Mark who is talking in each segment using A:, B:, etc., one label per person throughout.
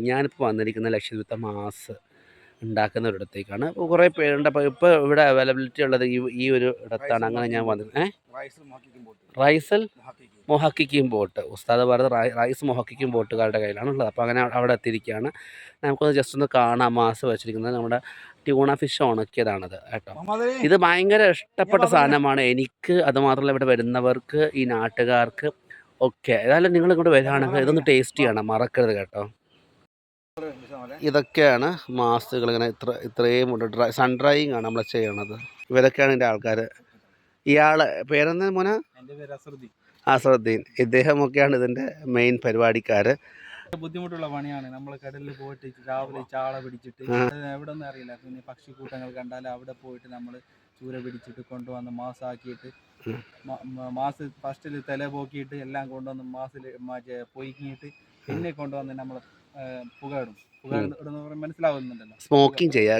A: ഞാനിപ്പോൾ വന്നിരിക്കുന്ന ലക്ഷദ്വീപ മാസ് ഉണ്ടാക്കുന്ന ഒരിടത്തേക്കാണ് അപ്പോൾ കുറേ പേരുണ്ട്. അപ്പോൾ ഇപ്പോൾ ഇവിടെ അവൈലബിലിറ്റി ഉള്ളത് ഈ ഈ ഒരു ഇടത്താണ്. അങ്ങനെ ഞാൻ വന്നത് ഏ? റൈസൽ മൊഹക്കിക്കും. ബോട്ട്. ഉസ്താദ് പറഞ്ഞത് റൈസ് മൊഹക്കിക്കും ബോട്ടുകാരുടെ കയ്യിലാണ് ഉള്ളത് അപ്പോൾ അങ്ങനെ അവിടെ എത്തിയിരിക്കുകയാണ്. നമുക്കൊന്ന് ജസ്റ്റ് ഒന്ന് കാണാം. മാസ് വെച്ചിരിക്കുന്നത് നമ്മുടെ ട്യൂണ ഫിഷ് ഉണക്കിയതാണത് കേട്ടോ. ഇത് ഭയങ്കര ഇഷ്ടപ്പെട്ട സാധനമാണ്. എനിക്ക് അതുമാത്രമല്ല ഇവിടെ വരുന്നവർക്ക് ഈ നാട്ടുകാർക്ക് ഓക്കെ ഏതായാലും നിങ്ങൾ ഇങ്ങോട്ട് വരികയാണെങ്കിൽ ഇതൊന്ന് ടേസ്റ്റ് ചെയ്യണം. മറക്കരുത് കേട്ടോ. ഇതൊക്കെയാണ് മാസ്കുകൾ ഇങ്ങനെ ഇത്ര ഇത്രയും ഉണ്ട്. ഡ്രൈ സൺ ഡ്രൈയിങ് ആണ് നമ്മൾ ചെയ്യണത്. ഇവരൊക്കെയാണ് എന്റെ ആൾക്കാർ ഇയാൾ പേരെന്താ മോന?
B: അസറുദ്ദീൻ
A: ഇദ്ദേഹമൊക്കെയാണ് ഇതിന്റെ മെയിൻ പരിപാടിക്കാർ
B: ബുദ്ധിമുട്ടുള്ള പണിയാണ്. നമ്മൾ കടലിൽ പോയിട്ട് രാവിലെ ചാള പിടിച്ചിട്ട്. എവിടെ നിന്ന് അറിയില്ല. പിന്നെ പക്ഷിക്കൂട്ടങ്ങൾ കണ്ടാൽ അവിടെ പോയിട്ട് നമ്മൾ ചൂര പിടിച്ചിട്ട് കൊണ്ടുവന്ന് മാസാക്കിയിട്ട്
A: ഉം.
B: മ- മ- മാസ് ഫസ്റ്റിൽ തല പോക്കിയിട്ട് എല്ലാം കൊണ്ടുവന്ന് മാസിൽ പൊയ്ക്കിയിട്ട് പിന്നെ കൊണ്ടുവന്ന് നമ്മൾ പുകയിടും. മനസ്സിലാവുന്നുണ്ടല്ലോ.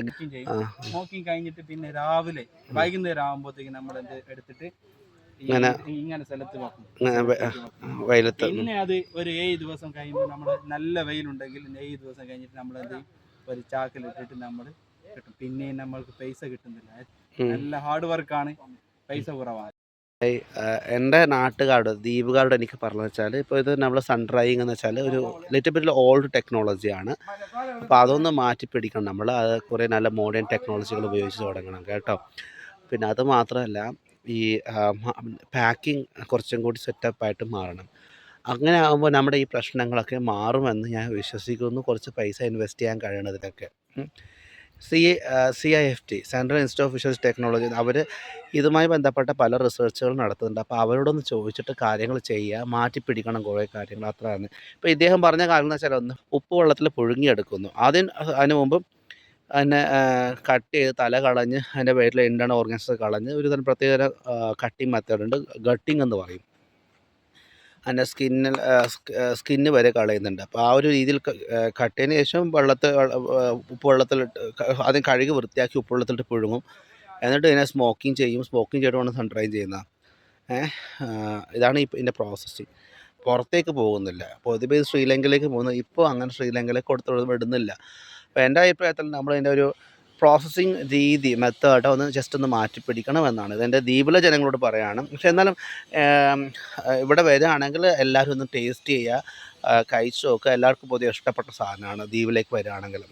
A: സ്മോക്കിംഗ്
B: ചെയ്യാം. സ്മോക്കിംഗ് കഴിഞ്ഞിട്ട് പിന്നെ രാവിലെ വൈകുന്നേരം ആകുമ്പോഴത്തേക്ക് നമ്മൾ എന്ത് എടുത്തിട്ട്
A: ഇങ്ങനെ-
B: ഇങ്ങനെ സ്ഥലത്ത്.
A: വെയിലത്ത്.
B: പിന്നെ അത് ഒരു ഏഴ് ദിവസം കഴിയുമ്പോൾ നമ്മൾ നല്ല വെയിലുണ്ടെങ്കിൽ ഏഴ് ദിവസം കഴിഞ്ഞിട്ട് നമ്മൾ എന്ത് ഒരു ഒരു ചാക്കിലിട്ടിട്ട് നമ്മൾ കിട്ടും. പിന്നെയും നമ്മൾക്ക് പൈസ കിട്ടുന്നില്ല. നല്ല ഹാർഡ് വർക്കാണ് പൈസ കുറവാണ്.
A: എന്റെ നാട്ടുകാരുടെ ദ്വീപുകാരുടെ എനിക്ക് പറഞ്ഞു വെച്ചാൽ ഇപ്പോൾ ഇത് നമ്മൾ സൺ ഡ്രൈയിങ് എന്ന് വെച്ചാൽ ഒരു ലിറ്റിൽ ബിറ്റിൽ ഓൾഡ് ടെക്നോളജിയാണ് അപ്പോൾ അതൊന്ന് മാറ്റി പിടിക്കണം നമ്മൾ. അത് കുറേ നല്ല മോഡേൺ ടെക്നോളജികൾ ഉപയോഗിച്ച് തുടങ്ങണം കേട്ടോ. പിന്നെ അത് മാത്രമല്ല ഈ പാക്കിംഗ് കുറച്ചും കൂടി സെറ്റപ്പായിട്ട് മാറണം. അങ്ങനെ ആകുമ്പോൾ നമ്മുടെ ഈ പ്രശ്നങ്ങളൊക്കെ മാറുമെന്ന് ഞാൻ വിശ്വസിക്കുന്നു. കുറച്ച് പൈസ ഇൻവെസ്റ്റ് ചെയ്യാൻ കഴിയണതിലൊക്കെ C C I F T central institute of fisheries technology അവർ ഇതുമായി ബന്ധപ്പെട്ട പല റിസർച്ചുകൾ നടത്തുന്നുണ്ട്. അപ്പോൾ അവരോടൊന്ന് ചോദിച്ചിട്ട് കാര്യങ്ങൾ ചെയ്യുക മാറ്റി പിടിക്കണം കുറേ കാര്യങ്ങൾ. അത്രയാണ്. ഇപ്പോൾ ഇദ്ദേഹം പറഞ്ഞ കാര്യം എന്ന് വെച്ചാൽ ഒന്ന് ഉപ്പ് വെള്ളത്തിൽ പുഴുങ്ങിയെടുക്കുന്നു. ആദ്യം അതിന് മുമ്പ് അതിനെ കട്ട് ചെയ്ത് തല കളഞ്ഞ് അതിന്റെ പേരിൽ ഇന്റേണൽ ഓർഗൻസ് കളഞ്ഞ് ഒരു തരം പ്രത്യേക കട്ടിങ് മെത്തേഡ് ഉണ്ട്. ഗട്ടിങ് എന്ന് പറയും. അതിന്റെ സ്കിന്നിൽ സ്കിന്ന് വരെ കളയുന്നുണ്ട്. അപ്പോൾ ആ ഒരു രീതിയിൽ കട്ട് ചെയ്തതിന് ശേഷം വെള്ളത്തിൽ ഉപ്പ് വെള്ളത്തിലിട്ട് ആദ്യം കഴുകി വൃത്തിയാക്കി ഉപ്പ് വെള്ളത്തിലിട്ട് പുഴുങ്ങും. എന്നിട്ട് ഇതിനെ സ്മോക്കിങ് ചെയ്യും. സ്മോക്കിങ് ചെയ്തുകൊണ്ട് സൺ ഡ്രൈ ചെയ്യുന്ന ഏഹ് ഇതാണ് ഇപ്പം ഇതിന്റെ പ്രോസസ്സ് പുറത്തേക്ക് പോകുന്നില്ല. പൊതുവേ ശ്രീലങ്കയിലേക്ക് പോകുന്നത് ഇപ്പോൾ അങ്ങനെ ശ്രീലങ്കയിലേക്ക് കൊടുത്തു വിടുന്നില്ല. അപ്പോൾ എന്റെ അഭിപ്രായത്തിൽ നമ്മൾ ഇതിന്റെ ഒരു പ്രോസസ്സിങ് രീതി മെത്തേഡ് ഒന്ന് ജസ്റ്റ് ഒന്ന് മാറ്റി എന്നാണ്. ഇതെന്റെ ദ്വീപിലെ ജനങ്ങളോട് പറയാണ്. പക്ഷേ എന്നാലും ഇവിടെ വരികയാണെങ്കിൽ എല്ലാവരും ഒന്ന് ടേസ്റ്റ് ചെയ്യുക കഴിച്ചു നോക്കുക എല്ലാവർക്കും പൊതുവെ ഇഷ്ടപ്പെട്ട സാധനമാണ് ദ്വീപിലേക്ക് വരികയാണെങ്കിൽ.